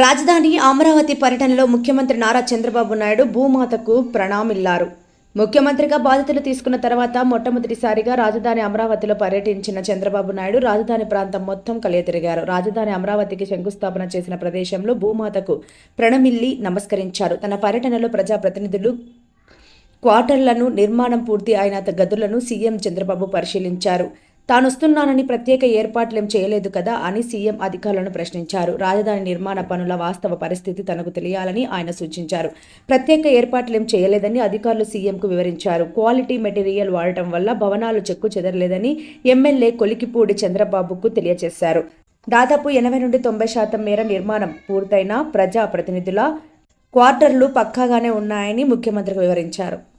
రాజధాని అమరావతి పర్యటనలో ముఖ్యమంత్రి నారా చంద్రబాబు నాయుడు భూమాతకు ప్రణామిల్లారు. ముఖ్యమంత్రిగా బాధ్యతలు తీసుకున్న తర్వాత మొట్టమొదటిసారిగా రాజధాని అమరావతిలో పర్యటించిన చంద్రబాబు నాయుడు రాజధాని ప్రాంతం మొత్తం కలియతిరిగారు. రాజధాని అమరావతికి శంకుస్థాపన చేసిన ప్రదేశంలో భూమాతకు ప్రణమిల్లి నమస్కరించారు. తన పర్యటనలో ప్రజాప్రతినిధులు క్వార్టర్లను నిర్మాణం పూర్తి అయిన గదులను సీఎం చంద్రబాబు పరిశీలించారు. తానొస్తున్నానని ప్రత్యేక ఏర్పాట్లేం చేయలేదు కదా అని సీఎం అధికారులను ప్రశ్నించారు. రాజధాని నిర్మాణ పనుల వాస్తవ పరిస్థితి తనకు తెలియాలని ఆయన సూచించారు. ప్రత్యేక ఏర్పాట్లేం చేయలేదని అధికారులు సీఎంకు వివరించారు. క్వాలిటీ మెటీరియల్ వాడటం వల్ల భవనాలు చెక్కు చెదరలేదని ఎమ్మెల్యే కొలికిపూడి చంద్రబాబుకు తెలియజేశారు. దాదాపు ఎనభై నుండి తొంభై శాతం మేర నిర్మాణం పూర్తయిన ప్రజా ప్రతినిధుల క్వార్టర్లు పక్కాగానే ఉన్నాయని ముఖ్యమంత్రికి వివరించారు.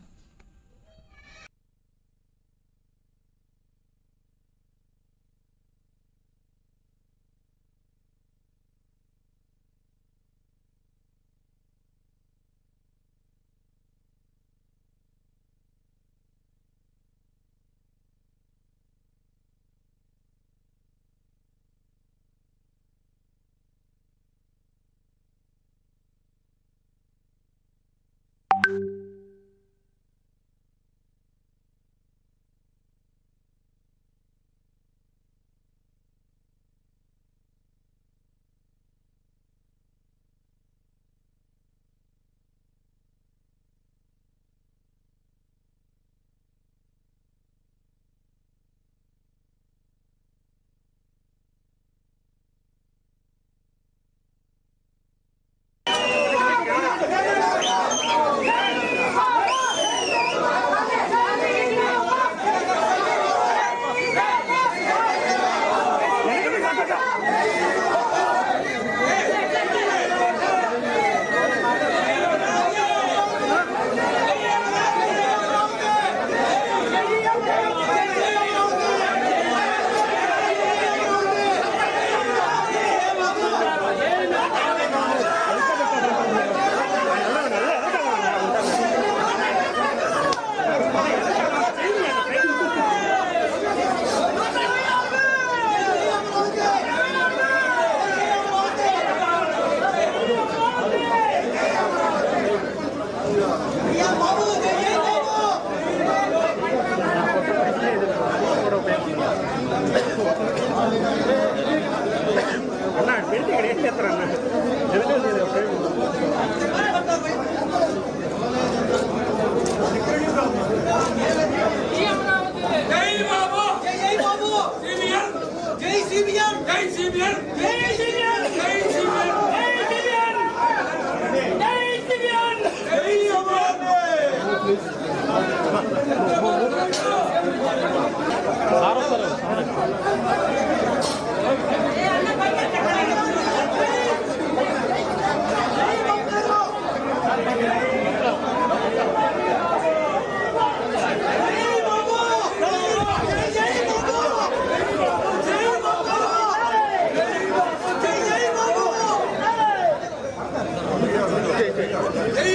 அண்ணா பெருத்து கிடையாது Ei,